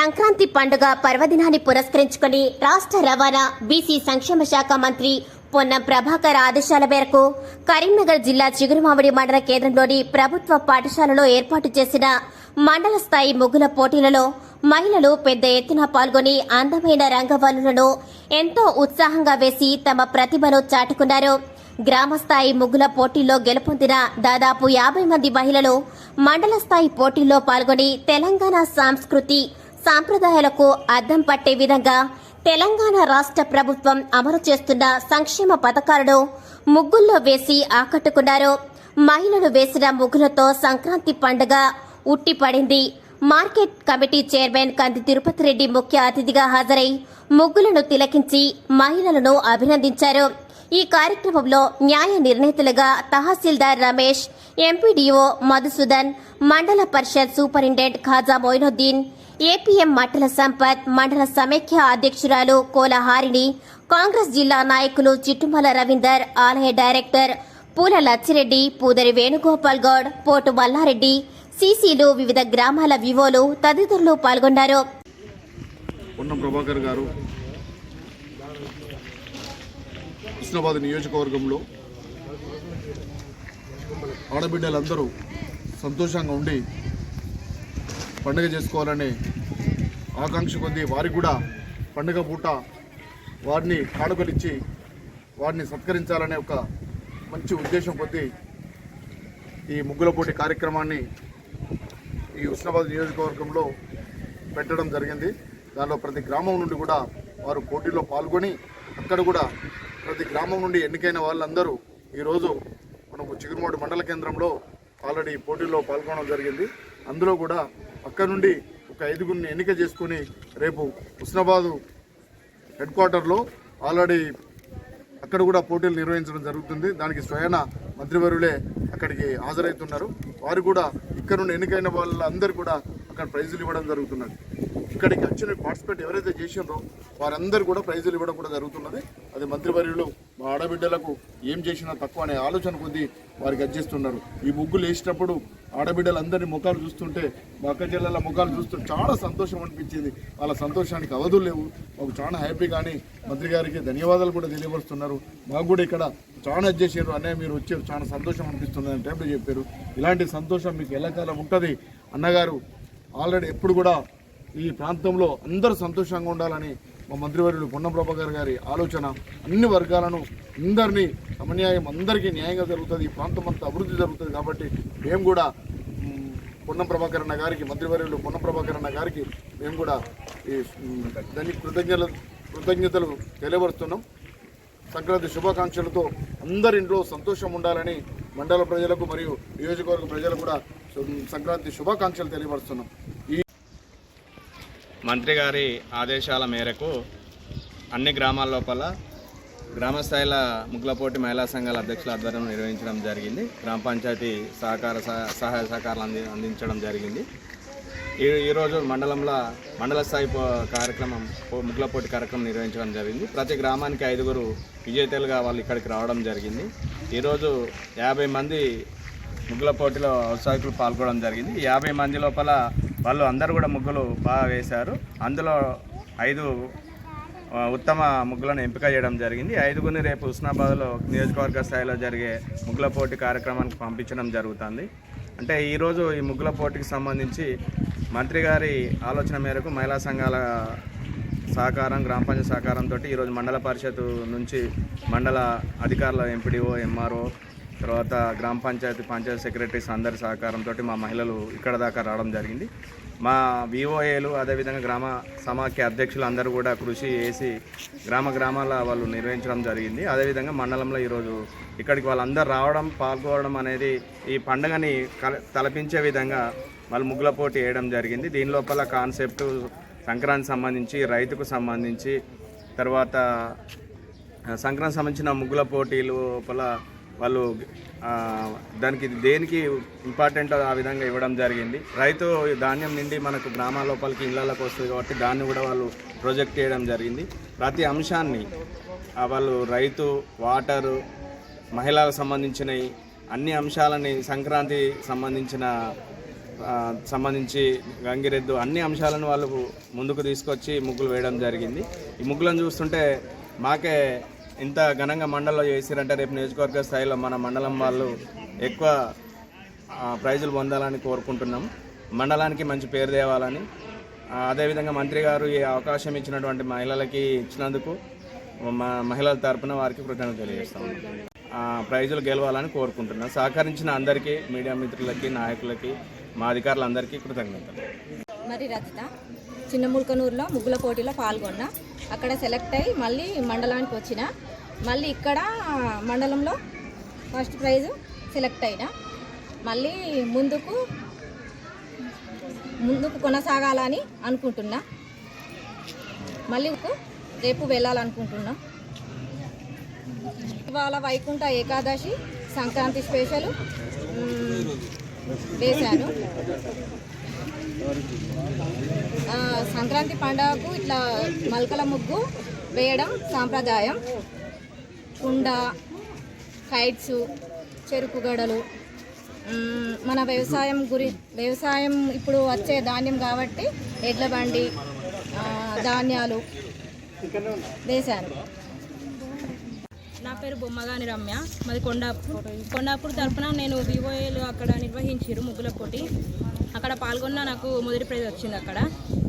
సంక్రాంతి పండుగ పర్వదినాన్ని పురస్కరించుకుని రాష్ట్ర రవాణా బీసీ సంక్షేమ శాఖ మంత్రి పొన్నం ప్రభాకర్ ఆదేశాల మేరకు కరీంనగర్ జిల్లా చిగురుమామిడి మండల కేంద్రంలోని ప్రభుత్వ పాఠశాలలో ఏర్పాటు చేసిన మండల స్థాయి ముగ్గుల పోటీలలో మహిళలు పెద్ద ఎత్తున పాల్గొని అందమైన రంగవల్లులను ఎంతో ఉత్సాహంగా వేసి తమ ప్రతిభను చాటుకున్నారు. గ్రామస్థాయి ముగ్గుల పోటీల్లో గెలుపొందిన దాదాపు యాభై మంది మహిళలు మండల స్థాయి పోటీల్లో పాల్గొని తెలంగాణ సంస్కృతి సాంప్రదాయాలకు అద్దం పట్టే విధంగా తెలంగాణ రాష్ట్ర ప్రభుత్వం అమలు చేస్తున్న సంక్షేమ పథకాలను ముగ్గుల్లో వేసి ఆకట్టుకున్నారు. మహిళలు వేసిన ముగ్గులతో సంక్రాంతి పండుగ ఉట్టిపడింది. మార్కెట్ కమిటీ చైర్మన్ కంది తిరుపతి రెడ్డి ముఖ్య అతిథిగా హాజరై ముగ్గులను తిలకించి మహిళలను అభినందించారు. ఈ కార్యక్రమంలో న్యాయ నిర్ణేతలుగా తహసీల్దార్ రమేష్ ఎంపీడీఓ మధుసూదన్ మండల పరిషత్ సూపరింటెండెంట్ ఖాజా మొయినుద్దీన్ ఏపీఎం మట్టల సంపత్ మండల సమైక్య అధ్యక్షురాలు కోలహారిణి కాంగ్రెస్ జిల్లా నాయకులు చిట్టుమల రవీందర్ ఆలయ డైరెక్టర్ పూల లచ్చిరెడ్డి పూదరి వేణుగోపాల్ గౌడ్ పోటు మల్లారెడ్డి సీసీలు వివిధ గ్రామాల వివోలు తదితరులు పాల్గొన్నారు. ప్రభాకర్ గారు హుస్నాబాద్ నియోజకవర్గంలో ఆడబిడ్డలందరూ సంతోషంగా ఉండి పండుగ చేసుకోవాలనే ఆకాంక్ష పొంది వారికి కూడా పండుగ పూట వారిని కానుకలిచ్చి వారిని సత్కరించాలనే ఒక మంచి ఉద్దేశం పొంది ఈ ముగ్గుల పోటీ కార్యక్రమాన్ని ఈ హుస్నాబాద్ నియోజకవర్గంలో పెట్టడం జరిగింది. దానిలో ప్రతి గ్రామం నుండి కూడా వారు పోటీలో పాల్గొని అక్కడ కూడా ప్రతి గ్రామం నుండి ఎన్నికైన వాళ్ళందరూ ఈరోజు మనకు చిగురుమూడి మండల కేంద్రంలో ఆల్రెడీ పోటీల్లో పాల్గొనడం జరిగింది. అందులో కూడా అక్కడ నుండి ఒక ఐదుగురిని ఎన్నిక చేసుకుని రేపు హుస్నాబాదు హెడ్ క్వార్టర్లో ఆల్రెడీ అక్కడ కూడా పోటీలు నిర్వహించడం జరుగుతుంది. దానికి స్వయాన మంత్రివర్యులే అక్కడికి హాజరవుతున్నారు. వారు కూడా ఇక్కడ నుండి ఎన్నికైన వాళ్ళందరూ కూడా అక్కడ ప్రైజులు ఇవ్వడం జరుగుతున్నది. ఇక్కడికి వచ్చిన పార్టిసిపేట్ ఎవరైతే చేసిండ్రో వారందరూ కూడా ప్రైజులు ఇవ్వడం కూడా జరుగుతున్నది. అది మంత్రివర్యులు మా ఆడబిడ్డలకు ఏం చేసినా తక్కువ అనే ఆలోచన కొద్దీ వారికి అర్జిస్తున్నారు ఈ ముగ్గులు వేసినప్పుడు ఆడబిడ్డలందరి ముఖాలు చూస్తుంటే మా అక్క జిల్లాల ముఖాలు చూస్తుంటే చాలా సంతోషం అనిపించింది. వాళ్ళ సంతోషానికి అవధులు లేవు. మాకు చాలా హ్యాపీ కానీ మంత్రి గారికి ధన్యవాదాలు కూడా తెలియపరుస్తున్నారు. మాకు కూడా ఇక్కడ చాలా చేశారు. అన్నయ్య మీరు వచ్చారు. చాలా సంతోషం అనిపిస్తుంది అని టైంలో చెప్పారు. ఇలాంటి సంతోషం మీకు ఎల్లకాలం ఉంటుంది? అన్నగారు ఆల్రెడీ ఎప్పుడు కూడా ఈ ప్రాంతంలో అందరూ సంతోషంగా ఉండాలని మా మంత్రివర్యులు పొన్నం ప్రభాకర్ గారి ఆలోచన అన్ని వర్గాలను అందరినీ సమన్యాయం అందరికీ న్యాయంగా జరుగుతుంది ఈ ప్రాంతం అంతా అభివృద్ధి జరుగుతుంది కాబట్టి మేము కూడా పొన్నం ప్రభాకర్ అన్న గారికి మంత్రివర్యులు పొన్నం ప్రభాకర్ అన్న గారికి మేము కూడా ఈ దాన్ని దానికి కృతజ్ఞతలు కృతజ్ఞతలు తెలియపరుస్తున్నాం. సంక్రాంతి శుభాకాంక్షలతో అందరి ఇంట్లో సంతోషం ఉండాలని మండల ప్రజలకు మరియు నియోజకవర్గ ప్రజలకు కూడా సంక్రాంతి శుభాకాంక్షలు తెలియపరుస్తున్నాం. మంత్రి గారి ఆదేశాల మేరకు అన్ని గ్రామాల లోపల గ్రామ స్థాయిల ముగ్గులపోటీ మహిళా సంఘాల అధ్యక్షుల ఆధ్వర్యంలో నిర్వహించడం జరిగింది. గ్రామ పంచాయతీ సహకార సహ- సహాయ సహకారాలు అంది అందించడం జరిగింది. ఈ ఈరోజు మండలంలో మండల స్థాయి కార్యక్రమం పో- పోటీ కార్యక్రమం నిర్వహించడం జరిగింది. ప్రతి గ్రామానికి ఐదుగురు విజేతలుగా వాళ్ళు ఇక్కడికి రావడం జరిగింది. ఈరోజు యాభై మంది ముగ్గుల పోటీలో ఉత్సాహకులు పాల్గొనడం జరిగింది. యాభై మంది లోపల వాళ్ళు అందరూ కూడా ముగ్గులు బాగా వేశారు. అందులో ఐదు ఉత్తమ ముగ్గులను ఎంపిక చేయడం జరిగింది. ఐదుగురిని రేపు హుస్నాబాద్లో నియోజకవర్గ స్థాయిలో జరిగే ముగ్గుల పోటీ కార్యక్రమానికి పంపించడం జరుగుతుంది. అంటే ఈరోజు ఈ ముగ్గుల పోటీకి సంబంధించి మంత్రి గారి ఆలోచన మేరకు మహిళా సంఘాల సహకారం గ్రామ పంచాయతీ సహకారంతో ఈరోజు మండల పరిషత్ నుంచి మండల అధికారుల ఎంపీడీఓ ఎంఆర్ఓ తర్వాత గ్రామ పంచాయతీ పంచాయతీ సెక్రటరీస్ అందరి సహకారంతో మా మహిళలు ఇక్కడ దాకా రావడం జరిగింది. మా విఓఏలు అదేవిధంగా గ్రామ సమాఖ్య అధ్యక్షులు అందరూ కూడా కృషి చేసి గ్రామ గ్రామాల వాళ్ళు నిర్వహించడం జరిగింది. అదేవిధంగా మండలంలో ఈరోజు ఇక్కడికి వాళ్ళందరూ రావడం పాల్గొనడం అనేది ఈ పండుగని కల- తలపించే విధంగా వాళ్ళు ముగ్గుల పోటీ వేయడం జరిగింది. దీని లోపల కాన్సెప్ట్ సంక్రాంతి సంబంధించి రైతుకు సంబంధించి తర్వాత సంక్రాంతి సంబంధించిన ముగ్గుల పోటీలు లోపల వాళ్ళు దానికి దేనికి ఇంపార్టెంట్ ఆ విధంగా ఇవ్వడం జరిగింది. రైతు ధాన్యం నిండి మనకు గ్రామాల లోపలికి వస్తుంది కాబట్టి దాన్ని కూడా వాళ్ళు ప్రొజెక్ట్ చేయడం జరిగింది. ప్రతి అంశాన్ని వాళ్ళు రైతు వాటరు మహిళలకు సంబంధించినవి అన్ని అంశాలని సంక్రాంతి సంబంధించిన సంబంధించి గంగిరెద్దు అన్ని అంశాలను వాళ్ళు ముందుకు తీసుకొచ్చి ముగ్గులు వేయడం జరిగింది. ఈ ముగ్గులను చూస్తుంటే మాకే ఇంత ఘనంగా మండలంలో చేసిరంటే రేపు నియోజకవర్గ స్థాయిలో మన మండలం వాళ్ళు ఎక్కువ ప్రైజులు పొందాలని కోరుకుంటున్నాం. మండలానికి మంచి పేరు తేవాలని. అదేవిధంగా మంత్రి గారు ఈ అవకాశం ఇచ్చినటువంటి మహిళలకి ఇచ్చినందుకు మా మహిళల తరపున వారికి కృతజ్ఞత తెలియజేస్తాం. ప్రైజులు గెలవాలని కోరుకుంటున్నాం. సహకరించిన అందరికీ మీడియా మిత్రులకి నాయకులకి మా అధికారులందరికీ కృతజ్ఞతలు. మరి రచిత చిన్న ముల్కనూరులో ముగ్గుల పోటీలో పాల్గొన్నా అక్కడ సెలెక్ట్ అయ్యి మళ్ళీ మండలానికి వచ్చిన మళ్ళీ ఇక్కడ మండలంలో ఫస్ట్ ప్రైజ్ సెలెక్ట్ అయినా. మళ్ళీ ముందుకు ముందుకు కొనసాగాలని అనుకుంటున్నా. మళ్ళీ రేపు వెళ్ళాలనుకుంటున్నా. ఇవాళ వైకుంఠ ఏకాదశి సంక్రాంతి స్పెషల్ వేశాను సంక్రాంతి పండుగకు ఇట్లా మల్కల ముగ్గు వేయడం సాంప్రదాయం. కుండ కైట్స్ చెరుకు గడలు. మన వ్యవసాయం గురి వ్యవసాయం ఇప్పుడు వచ్చే ధాన్యం కాబట్టి ఎడ్ల బండి ధాన్యాలు వేశాను నా పేరు బొమ్మగాని రమ్య. మాది కొండాపూర్ కొండాపూర్ తరపున నేను వివోఏలు అక్కడ నిర్వహించారు ముగ్గుల పోటీ. అక్కడ పాల్గొన్న నాకు మొదటి ప్రైజ్ వచ్చింది అక్కడ.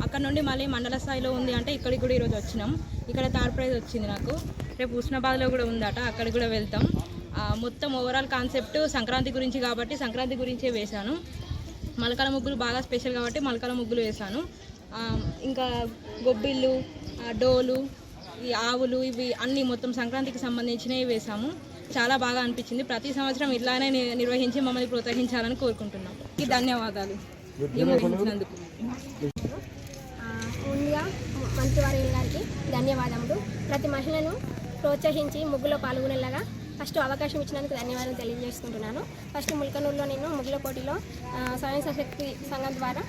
అక్కడ నుండి మళ్ళీ మండల స్థాయిలో ఉంది అంటే ఇక్కడికి కూడా ఈరోజు వచ్చినాం. ఇక్కడ థర్డ్ ప్రైజ్ వచ్చింది నాకు. రేపు హుస్నాబాద్లో కూడా ఉందట అక్కడికి కూడా వెళ్తాం. మొత్తం ఓవరాల్ కాన్సెప్ట్ సంక్రాంతి గురించి కాబట్టి సంక్రాంతి గురించే వేశాను. మలకల ముగ్గులు బాగా స్పెషల్ కాబట్టి మలకల ముగ్గులు వేశాను. ఇంకా గొబ్బిళ్ళు డోలు ఈ ఆవులు ఇవి అన్నీ మొత్తం సంక్రాంతికి సంబంధించినవి వేశాము. చాలా బాగా అనిపించింది. ప్రతి సంవత్సరం ఇట్లానే నిర్వహించి మమ్మల్ని ప్రోత్సహించాలని కోరుకుంటున్నాం. ఈ ధన్యవాదాలు ముందుగా మంత్రివారి గారికి ధన్యవాదములు. ప్రతి మహిళను ప్రోత్సహించి ముగ్గులో పాల్గొనేలాగా ఫస్ట్ అవకాశం ఇచ్చినందుకు ధన్యవాదాలు తెలియజేసుకుంటున్నాను. ఫస్ట్ ముల్కనూరులో నేను ముగ్గుల పోటీలో స్వయం సశక్తి సంఘం ద్వారా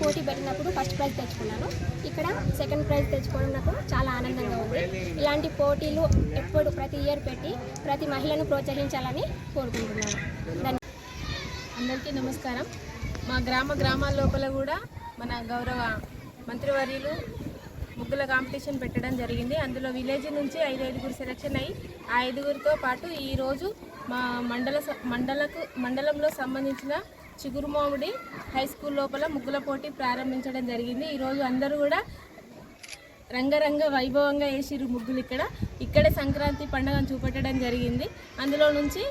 పోటీ పెట్టినప్పుడు ఫస్ట్ ప్రైజ్ తెచ్చుకున్నాను. ఇక్కడ సెకండ్ ప్రైజ్ తెచ్చుకోవడం నాకు చాలా ఆనందంగా ఉంది. ఇలాంటి పోటీలు ఎప్పుడు ప్రతి ఇయర్ పెట్టి ప్రతి మహిళను ప్రోత్సహించాలని కోరుకుంటున్నాను. ధన్య అందరికీ నమస్కారం. మా గ్రామ గ్రామాల లోపల కూడా మన గౌరవ మంత్రివర్యులు ముగ్గుల కాంపిటీషన్ పెట్టడం జరిగింది. అందులో విలేజ్ నుంచి ఐదు ఐదుగురు సెలెక్షన్ అయ్యి ఆ ఐదుగురితో పాటు ఈరోజు మా మండల స- మండలకు మండలంలో సంబంధించిన చిగురుమామిడి హై స్కూల్ లోపల ముగ్గుల పోటీ ప్రారంభించడం జరిగింది. ఈరోజు అందరూ కూడా రంగరంగ వైభవంగా వేసిరు ముగ్గులు ఇక్కడ. ఇక్కడే సంక్రాంతి పండుగను చూపెట్టడం జరిగింది. అందులో నుంచి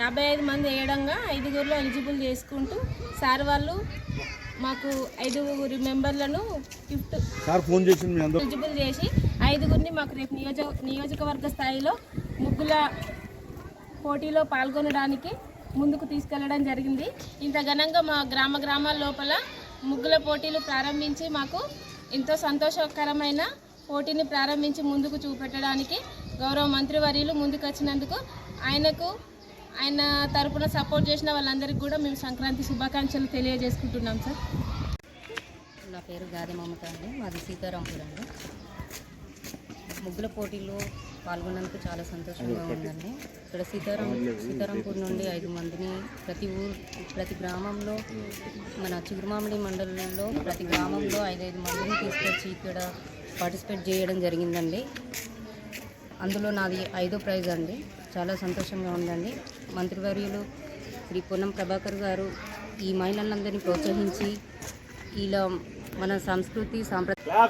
యాభై ఐదు మంది వేయడంగా ఐదుగురిలో ఎలిజిబుల్ చేసుకుంటూ సార్ వాళ్ళు మాకు ఐదుగురి మెంబర్లను గిఫ్ట్ ఎలిజిబుల్ చేసి ఐదుగురిని మాకు రేపు నియోజక నియోజకవర్గ స్థాయిలో ముగ్గుల పోటీలో పాల్గొనడానికి ముందుకు తీసుకెళ్ళడం జరిగింది. ఇంత ఘనంగా మా గ్రామ గ్రామాల లోపల ముగ్గుల పోటీలు ప్రారంభించి మాకు ఎంతో సంతోషకరమైన పోటీని ప్రారంభించి ముందుకు చూపెట్టడానికి గౌరవ మంత్రివర్యులు ముందుకు వచ్చినందుకు ఆయనకు ఆయన తరపున సపోర్ట్ చేసిన వాళ్ళందరికీ కూడా మేము సంక్రాంతి శుభాకాంక్షలు తెలియజేసుకుంటున్నాం సార్. నా పేరు గాది మమత అండి. మాది సీతారాంపూర్ అండి. ముగ్గుల పోటీలో పాల్గొన్నందుకు చాలా సంతోషంగా ఉందండి. ఇక్కడ సీతారాం సీతారాంపూర్ నుండి ఐదు మందిని ప్రతి ఊరు ప్రతి గ్రామంలో మన చిగురుమామిడి మండలంలో ప్రతి గ్రామంలో ఐదైదు మందిని తీసుకొచ్చి ఇక్కడ పార్టిసిపేట్ చేయడం జరిగిందండి. అందులో నాది ఐదో ప్రైజ్ అండి. చాలా సంతోషంగా ఉందండి. మంత్రివర్యులు శ్రీ పొన్నం ప్రభాకర్ గారు ఈ మహిళలందరినీ ప్రోత్సహించి ఇలా మన సంస్కృతి సాంప్రదాయ